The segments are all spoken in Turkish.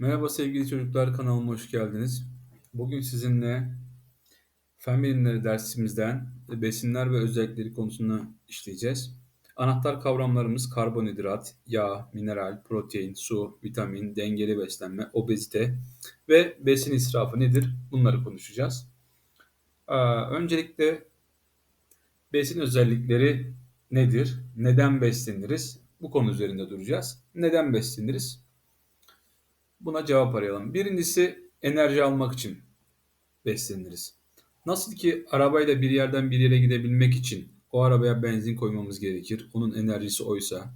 Merhaba sevgili çocuklar, kanalıma hoş geldiniz. Bugün sizinle fen bilimleri dersimizden besinler ve özellikleri konusunu işleyeceğiz. Anahtar kavramlarımız karbonhidrat, yağ, mineral, protein, su, vitamin, dengeli beslenme, obezite ve besin israfı nedir? Bunları konuşacağız. Öncelikle besin özellikleri nedir? Neden besleniriz? Bu konu üzerinde duracağız. Neden besleniriz? Buna cevap arayalım. Birincisi enerji almak için besleniriz. Nasıl ki arabayla bir yerden bir yere gidebilmek için o arabaya benzin koymamız gerekir. Onun enerjisi oysa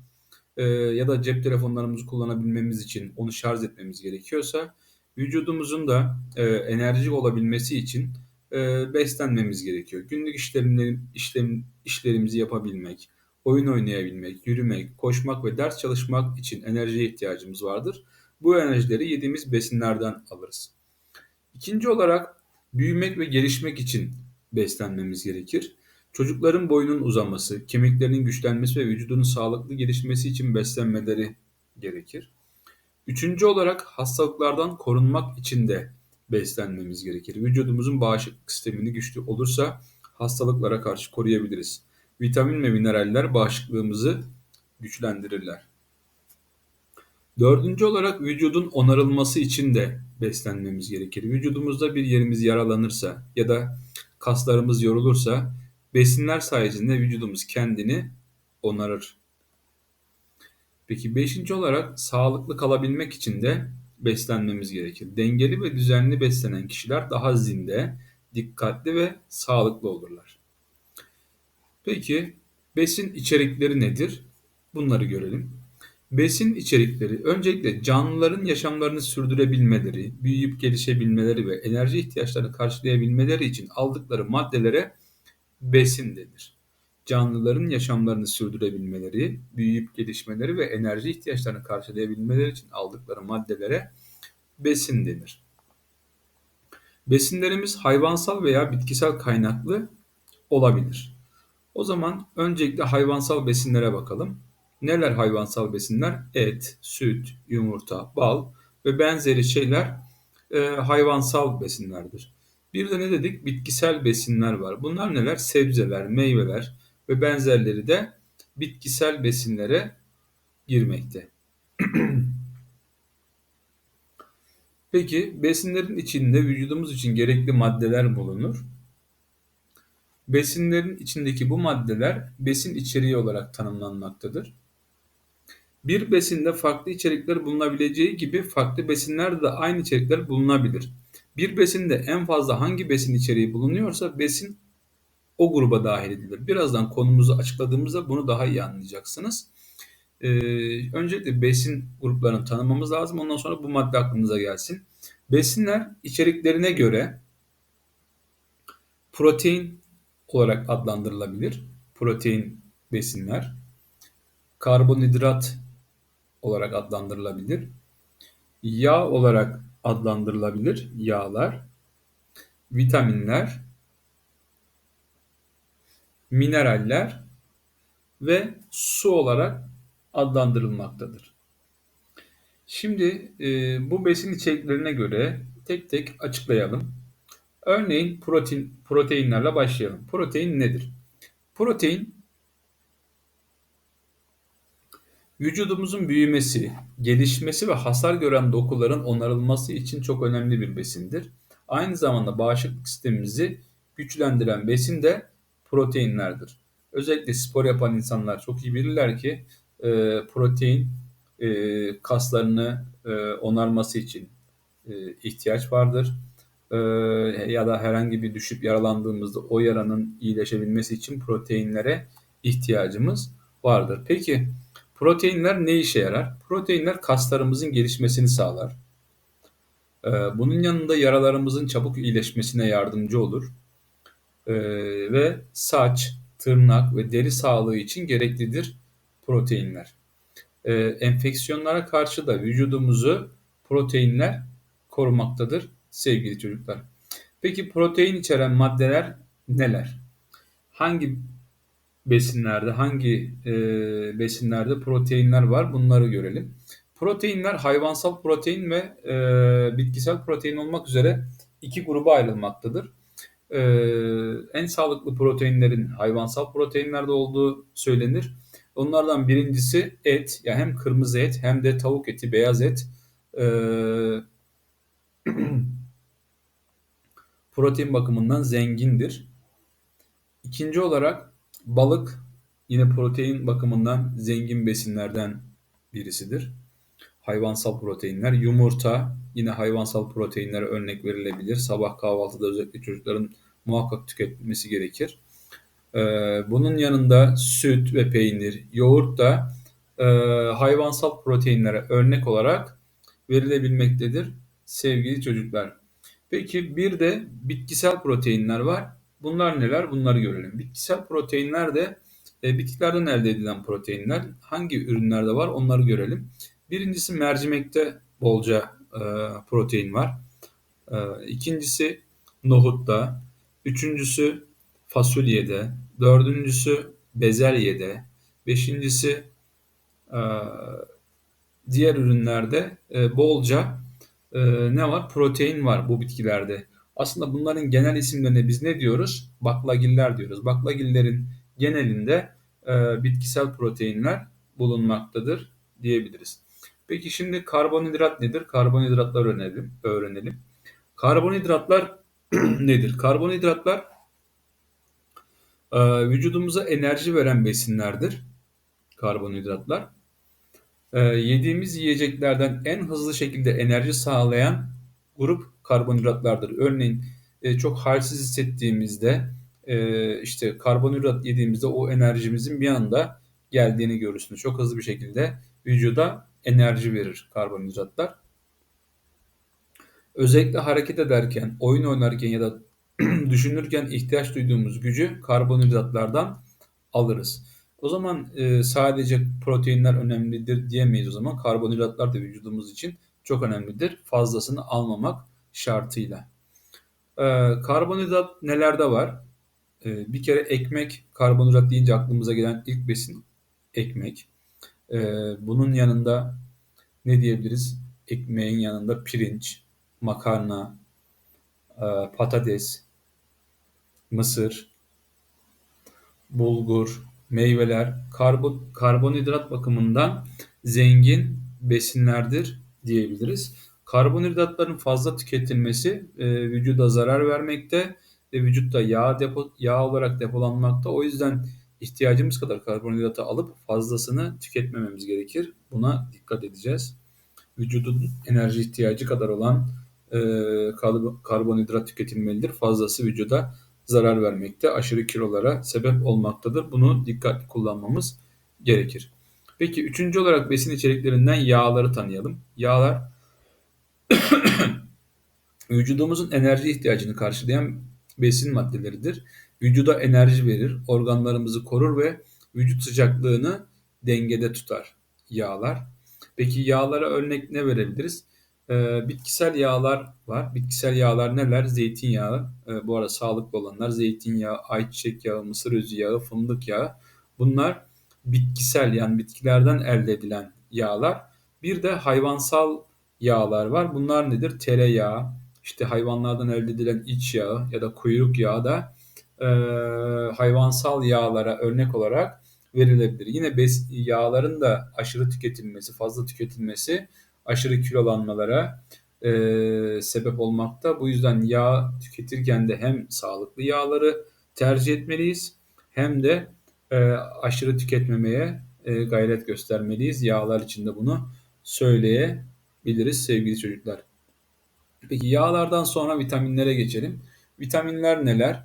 e, ya da cep telefonlarımızı kullanabilmemiz için onu şarj etmemiz gerekiyorsa vücudumuzun da e, enerjik olabilmesi için e, beslenmemiz gerekiyor. Günlük işlemleri, işlem, işlerimizi yapabilmek, oyun oynayabilmek, yürümek, koşmak ve ders çalışmak için enerjiye ihtiyacımız vardır. Bu enerjileri yediğimiz besinlerden alırız. İkinci olarak büyümek ve gelişmek için beslenmemiz gerekir. Çocukların boyunun uzaması, kemiklerinin güçlenmesi ve vücudunun sağlıklı gelişmesi için beslenmeleri gerekir. Üçüncü olarak hastalıklardan korunmak için de beslenmemiz gerekir. Vücudumuzun bağışıklık sistemini güçlü olursa hastalıklara karşı koruyabiliriz. Vitamin ve mineraller bağışıklığımızı güçlendirirler. Dördüncü olarak vücudun onarılması için de beslenmemiz gerekir. Vücudumuzda bir yerimiz yaralanırsa ya da kaslarımız yorulursa besinler sayesinde vücudumuz kendini onarır. Peki beşinci olarak sağlıklı kalabilmek için de beslenmemiz gerekir. Dengeli ve düzenli beslenen kişiler daha zinde, dikkatli ve sağlıklı olurlar. Peki besin içerikleri nedir? Bunları görelim. Besin içerikleri öncelikle canlıların yaşamlarını sürdürebilmeleri, büyüyüp gelişebilmeleri ve enerji ihtiyaçlarını karşılayabilmeleri için aldıkları maddelere besin denir. Canlıların yaşamlarını sürdürebilmeleri, büyüyüp gelişmeleri ve enerji ihtiyaçlarını karşılayabilmeleri için aldıkları maddelere besin denir. Besinlerimiz hayvansal veya bitkisel kaynaklı olabilir. O zaman öncelikle hayvansal besinlere bakalım. Neler hayvansal besinler? Et, süt, yumurta, bal ve benzeri şeyler e, hayvansal besinlerdir. Bir de ne dedik? Bitkisel besinler var. Bunlar neler? Sebzeler, meyveler ve benzerleri de bitkisel besinlere girmekte. Peki besinlerin içinde vücudumuz için gerekli maddeler bulunur. Besinlerin içindeki bu maddeler besin içeriği olarak tanımlanmaktadır. Bir besinde farklı içerikler bulunabileceği gibi farklı besinlerde de aynı içerikler bulunabilir. Bir besinde en fazla hangi besin içeriği bulunuyorsa besin o gruba dahil edilir. Birazdan konumuzu açıkladığımızda bunu daha iyi anlayacaksınız. Ee, öncelikle besin gruplarını tanımamız lazım. Ondan sonra bu madde aklımıza gelsin. Besinler içeriklerine göre protein olarak adlandırılabilir. Protein besinler. Karbonhidrat olarak adlandırılabilir. Yağ olarak adlandırılabilir yağlar, vitaminler, mineraller ve su olarak adlandırılmaktadır. Şimdi e, bu besin içeriklerine göre tek tek açıklayalım. Örneğin protein proteinlerle başlayalım. Protein nedir? Protein Vücudumuzun büyümesi, gelişmesi ve hasar gören dokuların onarılması için çok önemli bir besindir. Aynı zamanda bağışıklık sistemimizi güçlendiren besin de proteinlerdir. Özellikle spor yapan insanlar çok iyi bilirler ki e, protein e, kaslarını e, onarması için e, ihtiyaç vardır. E, ya da herhangi bir düşüp yaralandığımızda o yaranın iyileşebilmesi için proteinlere ihtiyacımız vardır. Peki Proteinler ne işe yarar? Proteinler kaslarımızın gelişmesini sağlar. Ee, bunun yanında yaralarımızın çabuk iyileşmesine yardımcı olur. Ee, ve saç, tırnak ve deri sağlığı için gereklidir proteinler. Ee, enfeksiyonlara karşı da vücudumuzu proteinler korumaktadır sevgili çocuklar. Peki protein içeren maddeler neler? Hangi besinlerde hangi e, besinlerde proteinler var bunları görelim. Proteinler hayvansal protein ve e, bitkisel protein olmak üzere iki gruba ayrılmaktadır. E, en sağlıklı proteinlerin hayvansal proteinlerde olduğu söylenir. Onlardan birincisi et, yani hem kırmızı et hem de tavuk eti, beyaz et. E, protein bakımından zengindir. İkinci olarak balık yine protein bakımından zengin besinlerden birisidir. Hayvansal proteinler, yumurta yine hayvansal proteinlere örnek verilebilir. Sabah kahvaltıda özellikle çocukların muhakkak tüketmesi gerekir. Ee, bunun yanında süt ve peynir, yoğurt da e, hayvansal proteinlere örnek olarak verilebilmektedir sevgili çocuklar. Peki bir de bitkisel proteinler var. Bunlar neler? Bunları görelim. Bitkisel proteinler de e, bitkilerden elde edilen proteinler. Hangi ürünlerde var onları görelim. Birincisi mercimekte bolca e, protein var. E, ikincisi nohutta. Üçüncüsü fasulyede. Dördüncüsü bezelyede. Beşincisi e, diğer ürünlerde e, bolca e, ne var? Protein var bu bitkilerde. Aslında bunların genel isimlerine biz ne diyoruz? Baklagiller diyoruz. Baklagillerin genelinde e, bitkisel proteinler bulunmaktadır diyebiliriz. Peki şimdi karbonhidrat nedir? Karbonhidratlar öğrenelim. öğrenelim. Karbonhidratlar nedir? Karbonhidratlar e, vücudumuza enerji veren besinlerdir. Karbonhidratlar. E, yediğimiz yiyeceklerden en hızlı şekilde enerji sağlayan grup karbonhidratlardır. Örneğin e, çok halsiz hissettiğimizde e, işte karbonhidrat yediğimizde o enerjimizin bir anda geldiğini görürsünüz. Çok hızlı bir şekilde vücuda enerji verir karbonhidratlar. Özellikle hareket ederken, oyun oynarken ya da düşünürken ihtiyaç duyduğumuz gücü karbonhidratlardan alırız. O zaman e, sadece proteinler önemlidir diyemeyiz o zaman. Karbonhidratlar da vücudumuz için çok önemlidir. Fazlasını almamak şartıyla. E, karbonhidrat nelerde var? E, bir kere ekmek, karbonhidrat deyince aklımıza gelen ilk besin ekmek. E, bunun yanında ne diyebiliriz? Ekmeğin yanında pirinç, makarna, e, patates, mısır, bulgur, meyveler karbon, karbonhidrat bakımından zengin besinlerdir diyebiliriz. Karbonhidratların fazla tüketilmesi e, vücuda zarar vermekte ve vücutta yağ depo, yağ olarak depolanmakta. O yüzden ihtiyacımız kadar karbonhidratı alıp fazlasını tüketmememiz gerekir. Buna dikkat edeceğiz. Vücudun enerji ihtiyacı kadar olan e, karbonhidrat tüketilmelidir. Fazlası vücuda zarar vermekte, aşırı kilolara sebep olmaktadır. Bunu dikkatli kullanmamız gerekir. Peki üçüncü olarak besin içeriklerinden yağları tanıyalım. Yağlar vücudumuzun enerji ihtiyacını karşılayan besin maddeleridir. Vücuda enerji verir, organlarımızı korur ve vücut sıcaklığını dengede tutar yağlar. Peki yağlara örnek ne verebiliriz? Ee, bitkisel yağlar var. Bitkisel yağlar neler? Zeytinyağı, e, bu arada sağlıklı olanlar zeytinyağı, ayçiçek yağı, mısır özü yağı, fındık yağı. Bunlar bitkisel yani bitkilerden elde edilen yağlar. Bir de hayvansal yağlar var. Bunlar nedir? Tereyağı, işte hayvanlardan elde edilen iç yağı ya da kuyruk yağı da e, hayvansal yağlara örnek olarak verilebilir. Yine bes, yağların da aşırı tüketilmesi, fazla tüketilmesi aşırı kilolanmalara e, sebep olmakta. Bu yüzden yağ tüketirken de hem sağlıklı yağları tercih etmeliyiz hem de e, aşırı tüketmemeye e, gayret göstermeliyiz. Yağlar için de bunu söyleyebiliriz sevgili çocuklar. Peki yağlardan sonra vitaminlere geçelim. Vitaminler neler?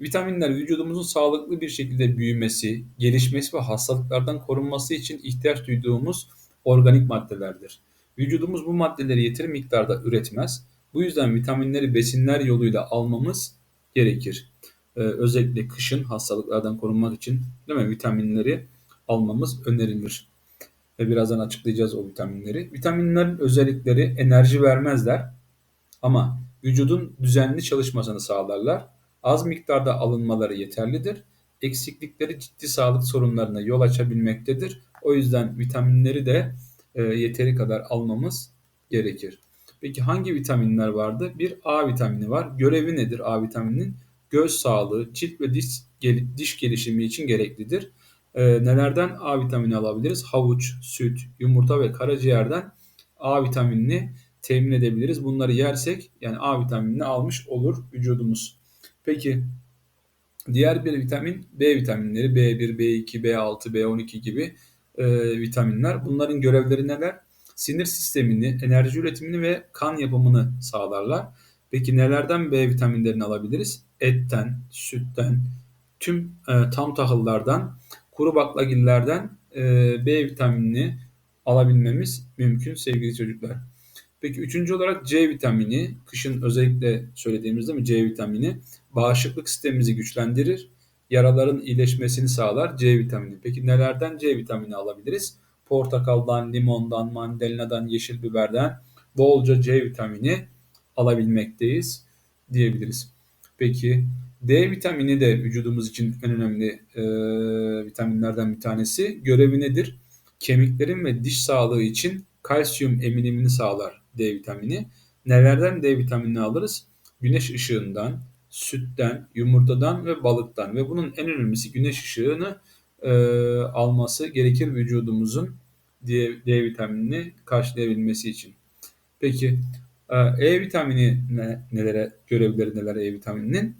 Vitaminler vücudumuzun sağlıklı bir şekilde büyümesi, gelişmesi ve hastalıklardan korunması için ihtiyaç duyduğumuz organik maddelerdir. Vücudumuz bu maddeleri yeteri miktarda üretmez. Bu yüzden vitaminleri besinler yoluyla almamız gerekir. Ee, özellikle kışın hastalıklardan korunmak için değil mi? vitaminleri almamız önerilir. Ve birazdan açıklayacağız o vitaminleri. Vitaminlerin özellikleri enerji vermezler ama vücudun düzenli çalışmasını sağlarlar. Az miktarda alınmaları yeterlidir. Eksiklikleri ciddi sağlık sorunlarına yol açabilmektedir. O yüzden vitaminleri de e, yeteri kadar almamız gerekir. Peki hangi vitaminler vardı? Bir A vitamini var. Görevi nedir A vitamininin? Göz sağlığı, cilt ve diş, diş gelişimi için gereklidir. E, nelerden A vitamini alabiliriz? Havuç, süt, yumurta ve karaciğerden A vitaminini temin edebiliriz. Bunları yersek yani A vitaminini almış olur vücudumuz. Peki diğer bir vitamin B vitaminleri B1, B2, B6, B12 gibi e, vitaminler. Bunların görevleri neler? Sinir sistemini, enerji üretimini ve kan yapımını sağlarlar. Peki nelerden B vitaminlerini alabiliriz? Etten, sütten, tüm e, tam tahıllardan, kuru baklagillerden e, B vitaminini alabilmemiz mümkün sevgili çocuklar. Peki üçüncü olarak C vitamini, kışın özellikle söylediğimizde mi C vitamini bağışıklık sistemimizi güçlendirir, yaraların iyileşmesini sağlar C vitamini. Peki nelerden C vitamini alabiliriz? Portakaldan, limondan, mandalinadan, yeşil biberden bolca C vitamini alabilmekteyiz diyebiliriz. Peki D vitamini de vücudumuz için en önemli e, vitaminlerden bir tanesi. Görevi nedir? Kemiklerin ve diş sağlığı için kalsiyum eminimini sağlar D vitamini. Nelerden D vitaminini alırız? Güneş ışığından, sütten, yumurtadan ve balıktan ve bunun en önemlisi güneş ışığını e, alması gerekir vücudumuzun D, D vitaminini karşılayabilmesi için. Peki e vitamini ne, nelere görevleri neler E vitamininin?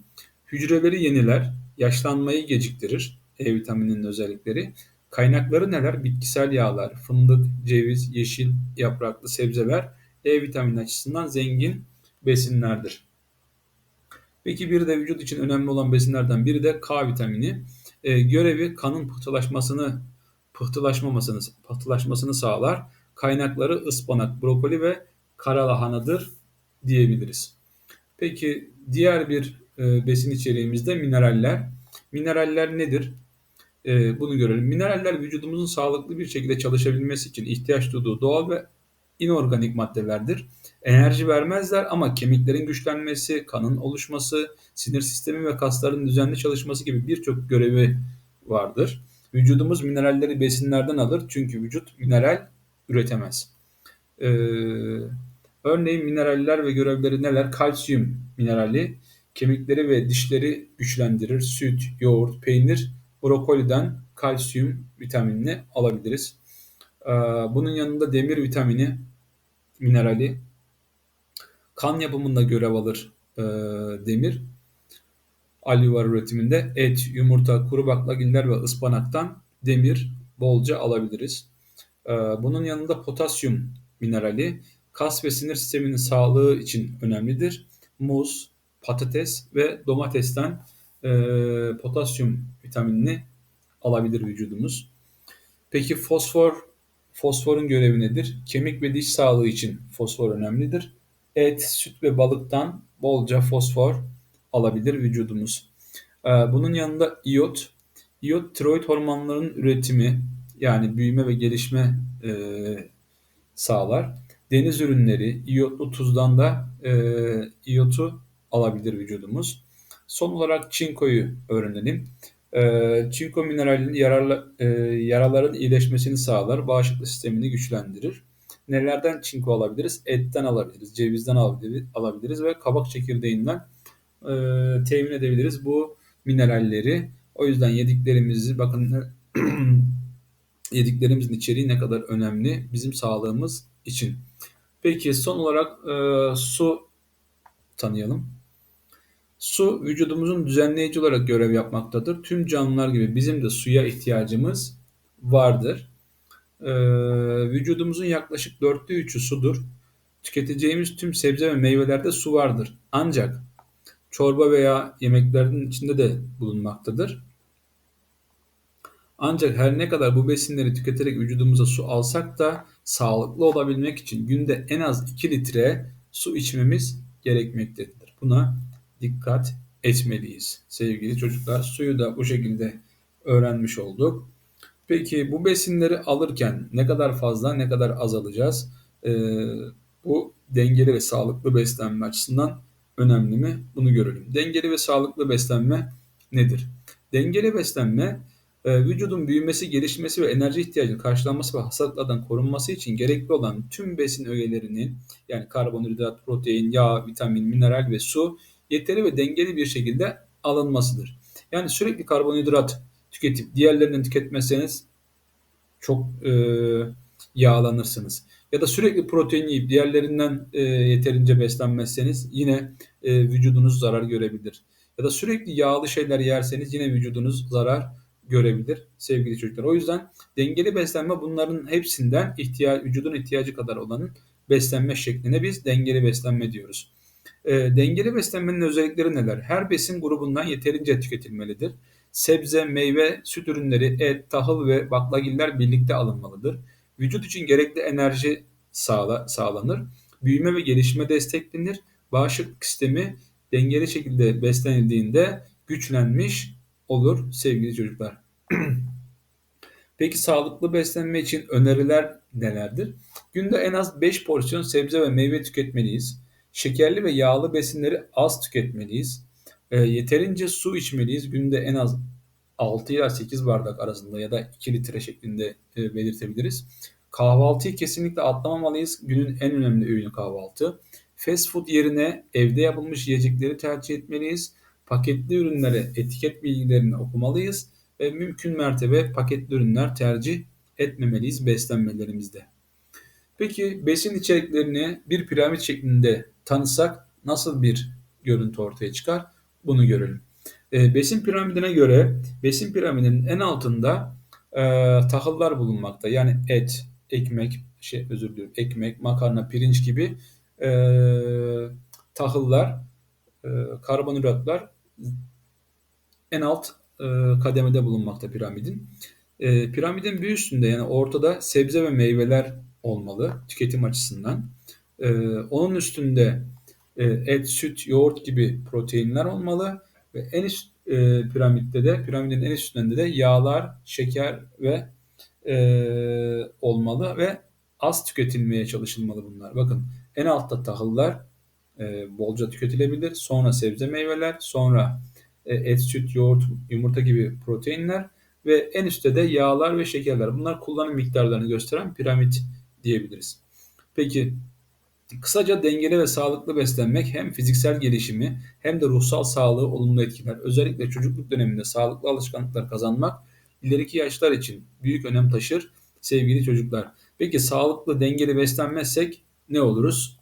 Hücreleri yeniler, yaşlanmayı geciktirir E vitamininin özellikleri. Kaynakları neler? Bitkisel yağlar, fındık, ceviz, yeşil yapraklı sebzeler E vitamini açısından zengin besinlerdir. Peki bir de vücut için önemli olan besinlerden biri de K vitamini. E, görevi kanın pıhtılaşmasını pıhtılaşmamasını pıhtılaşmasını sağlar. Kaynakları ıspanak, brokoli ve kara lahanadır diyebiliriz. Peki diğer bir e, besin içeriğimizde mineraller. Mineraller nedir? E, bunu görelim. Mineraller vücudumuzun sağlıklı bir şekilde çalışabilmesi için ihtiyaç duyduğu doğal ve inorganik maddelerdir. Enerji vermezler ama kemiklerin güçlenmesi, kanın oluşması, sinir sistemi ve kasların düzenli çalışması gibi birçok görevi vardır. Vücudumuz mineralleri besinlerden alır çünkü vücut mineral üretemez. Ee, örneğin mineraller ve görevleri neler? Kalsiyum minerali kemikleri ve dişleri güçlendirir. Süt, yoğurt, peynir, brokoliden kalsiyum vitaminini alabiliriz. Ee, bunun yanında demir vitamini minerali kan yapımında görev alır e, demir. Alüvar üretiminde et, yumurta, kuru baklagiller ve ıspanaktan demir bolca alabiliriz. E, bunun yanında potasyum minerali kas ve sinir sisteminin sağlığı için önemlidir. Muz, patates ve domatesten e, potasyum vitaminini alabilir vücudumuz. Peki fosfor, fosforun görevi nedir? Kemik ve diş sağlığı için fosfor önemlidir. Et, süt ve balıktan bolca fosfor alabilir vücudumuz. Ee, bunun yanında iot, iot tiroid hormonlarının üretimi yani büyüme ve gelişme e, sağlar. Deniz ürünleri, iyotlu tuzdan da e, iyotu alabilir vücudumuz. Son olarak çinkoyu öğrenelim. E, çinko mineralinin yararlı, e, yaraların iyileşmesini sağlar, bağışıklık sistemini güçlendirir. Nelerden çinko alabiliriz? Etten alabiliriz, cevizden alabiliriz ve kabak çekirdeğinden e, temin edebiliriz bu mineralleri. O yüzden yediklerimizi bakın yediklerimizin içeriği ne kadar önemli bizim sağlığımız için. Peki son olarak e, su tanıyalım. Su vücudumuzun düzenleyici olarak görev yapmaktadır. Tüm canlılar gibi bizim de suya ihtiyacımız vardır. Ee, vücudumuzun yaklaşık dörtte üçü sudur. Tüketeceğimiz tüm sebze ve meyvelerde su vardır. Ancak çorba veya yemeklerin içinde de bulunmaktadır. Ancak her ne kadar bu besinleri tüketerek vücudumuza su alsak da sağlıklı olabilmek için günde en az 2 litre su içmemiz gerekmektedir. Buna dikkat etmeliyiz. Sevgili çocuklar suyu da bu şekilde öğrenmiş olduk. Peki bu besinleri alırken ne kadar fazla ne kadar az alacağız? Ee, bu dengeli ve sağlıklı beslenme açısından önemli mi? Bunu görelim. Dengeli ve sağlıklı beslenme nedir? Dengeli beslenme E, vücudun büyümesi, gelişmesi ve enerji ihtiyacının karşılanması ve hastalıklardan korunması için gerekli olan tüm besin öğelerinin yani karbonhidrat, protein, yağ, vitamin, mineral ve su yeteri ve dengeli bir şekilde alınmasıdır. Yani sürekli karbonhidrat tüketip diğerlerini tüketmezseniz çok e, yağlanırsınız. Ya da sürekli protein yiyip diğerlerinden e, yeterince beslenmezseniz yine e, vücudunuz zarar görebilir. Ya da sürekli yağlı şeyler yerseniz yine vücudunuz zarar görebilir sevgili çocuklar. O yüzden dengeli beslenme bunların hepsinden ihtiyaç, vücudun ihtiyacı kadar olanın beslenme şekline biz dengeli beslenme diyoruz. E, dengeli beslenmenin özellikleri neler? Her besin grubundan yeterince tüketilmelidir. Sebze, meyve, süt ürünleri, et, tahıl ve baklagiller birlikte alınmalıdır. Vücut için gerekli enerji sağla, sağlanır. Büyüme ve gelişme desteklenir. Bağışıklık sistemi dengeli şekilde beslenildiğinde güçlenmiş olur sevgili çocuklar. Peki sağlıklı beslenme için öneriler nelerdir? Günde en az 5 porsiyon sebze ve meyve tüketmeliyiz. Şekerli ve yağlı besinleri az tüketmeliyiz. E, yeterince su içmeliyiz. Günde en az 6 ila 8 bardak arasında ya da 2 litre şeklinde e, belirtebiliriz. Kahvaltıyı kesinlikle atlamamalıyız. Günün en önemli öğünü kahvaltı. Fast food yerine evde yapılmış yiyecekleri tercih etmeliyiz. Paketli ürünlere etiket bilgilerini okumalıyız ve mümkün mertebe paketli ürünler tercih etmemeliyiz beslenmelerimizde. Peki besin içeriklerini bir piramit şeklinde tanısak nasıl bir görüntü ortaya çıkar? Bunu görelim. E, besin piramidine göre besin piramidinin en altında e, tahıllar bulunmakta. Yani et, ekmek, şey özür dilerim, ekmek, makarna, pirinç gibi e, tahıllar, e, karbonhidratlar en alt e, kademede bulunmakta piramidin. E, piramidin bir üstünde yani ortada sebze ve meyveler olmalı tüketim açısından. E, onun üstünde e, et, süt, yoğurt gibi proteinler olmalı ve en üst e, piramitte de piramidin en üstünde de yağlar, şeker ve e, olmalı ve az tüketilmeye çalışılmalı bunlar. Bakın en altta tahıllar e, bolca tüketilebilir. Sonra sebze meyveler, sonra e, et, süt, yoğurt, yumurta gibi proteinler ve en üstte de yağlar ve şekerler. Bunlar kullanım miktarlarını gösteren piramit diyebiliriz. Peki Kısaca dengeli ve sağlıklı beslenmek hem fiziksel gelişimi hem de ruhsal sağlığı olumlu etkiler. Özellikle çocukluk döneminde sağlıklı alışkanlıklar kazanmak ileriki yaşlar için büyük önem taşır sevgili çocuklar. Peki sağlıklı dengeli beslenmezsek ne oluruz?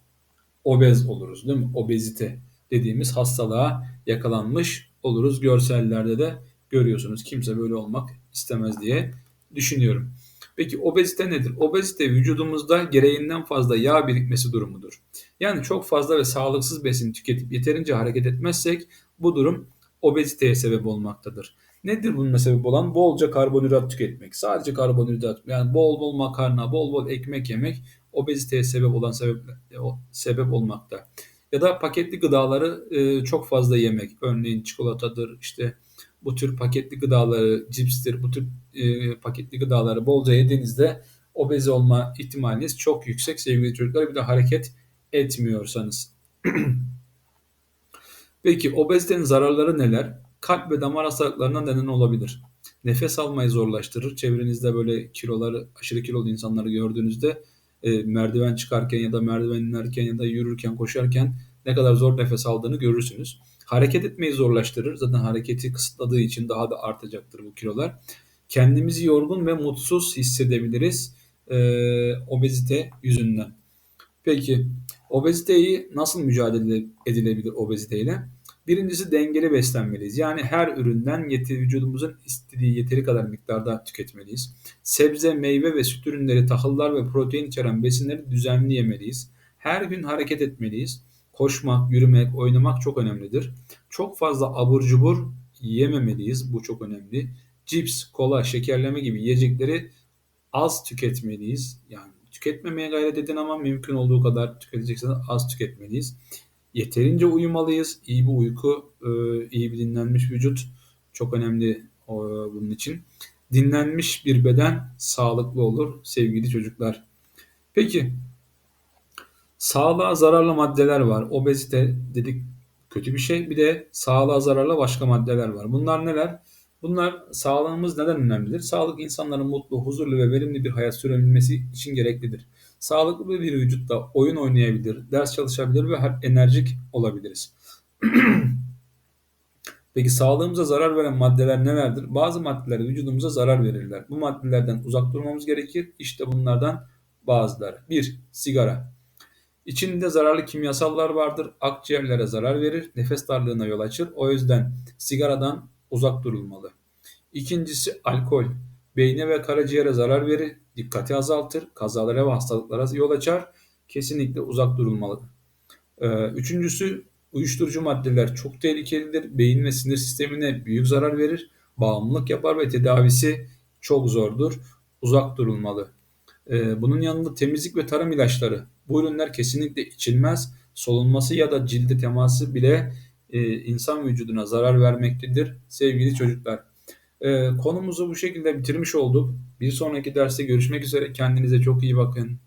Obez oluruz değil mi? Obezite dediğimiz hastalığa yakalanmış oluruz. Görsellerde de görüyorsunuz. Kimse böyle olmak istemez diye düşünüyorum. Peki obezite nedir? Obezite vücudumuzda gereğinden fazla yağ birikmesi durumudur. Yani çok fazla ve sağlıksız besin tüketip yeterince hareket etmezsek bu durum obeziteye sebep olmaktadır. Nedir bunun sebep olan? Bolca karbonhidrat tüketmek. Sadece karbonhidrat yani bol bol makarna, bol bol ekmek yemek obeziteye sebep olan sebep, sebep olmakta. Ya da paketli gıdaları e, çok fazla yemek. Örneğin çikolatadır, işte bu tür paketli gıdaları, cipstir, bu tür e, paketli gıdaları bolca yediğinizde obez olma ihtimaliniz çok yüksek sevgili çocuklar. Bir de hareket etmiyorsanız. Peki obezitenin zararları neler? Kalp ve damar hastalıklarına neden olabilir. Nefes almayı zorlaştırır. Çevrenizde böyle kiloları, aşırı kilolu insanları gördüğünüzde e, merdiven çıkarken ya da merdiven inerken ya da yürürken, koşarken ne kadar zor nefes aldığını görürsünüz. Hareket etmeyi zorlaştırır. Zaten hareketi kısıtladığı için daha da artacaktır bu kilolar. Kendimizi yorgun ve mutsuz hissedebiliriz e, obezite yüzünden. Peki obeziteyi nasıl mücadele edilebilir obeziteyle? Birincisi dengeli beslenmeliyiz. Yani her üründen yeti, vücudumuzun istediği yeteri kadar miktarda tüketmeliyiz. Sebze, meyve ve süt ürünleri, tahıllar ve protein içeren besinleri düzenli yemeliyiz. Her gün hareket etmeliyiz. Koşmak, yürümek, oynamak çok önemlidir. Çok fazla abur cubur yememeliyiz. Bu çok önemli. Cips, kola, şekerleme gibi yiyecekleri az tüketmeliyiz. Yani tüketmemeye gayret edin ama mümkün olduğu kadar tüketecekseniz az tüketmeliyiz. Yeterince uyumalıyız. İyi bir uyku, e, iyi bir dinlenmiş vücut çok önemli bunun için. Dinlenmiş bir beden sağlıklı olur sevgili çocuklar. Peki Sağlığa zararlı maddeler var. Obezite dedik kötü bir şey. Bir de sağlığa zararlı başka maddeler var. Bunlar neler? Bunlar sağlığımız neden önemlidir? Sağlık insanların mutlu, huzurlu ve verimli bir hayat sürebilmesi için gereklidir. Sağlıklı bir vücutta oyun oynayabilir, ders çalışabilir ve enerjik olabiliriz. Peki sağlığımıza zarar veren maddeler nelerdir? Bazı maddeler vücudumuza zarar verirler. Bu maddelerden uzak durmamız gerekir. İşte bunlardan bazıları. 1. Sigara. İçinde zararlı kimyasallar vardır. Akciğerlere zarar verir. Nefes darlığına yol açır. O yüzden sigaradan uzak durulmalı. İkincisi alkol. Beyne ve karaciğere zarar verir. Dikkati azaltır. Kazalara ve hastalıklara yol açar. Kesinlikle uzak durulmalı. Ee, üçüncüsü uyuşturucu maddeler çok tehlikelidir. Beyin ve sinir sistemine büyük zarar verir. Bağımlılık yapar ve tedavisi çok zordur. Uzak durulmalı. Ee, bunun yanında temizlik ve tarım ilaçları. Bu ürünler kesinlikle içilmez. Solunması ya da cilde teması bile e, insan vücuduna zarar vermektedir sevgili çocuklar. Ee, konumuzu bu şekilde bitirmiş olduk. Bir sonraki derste görüşmek üzere. Kendinize çok iyi bakın.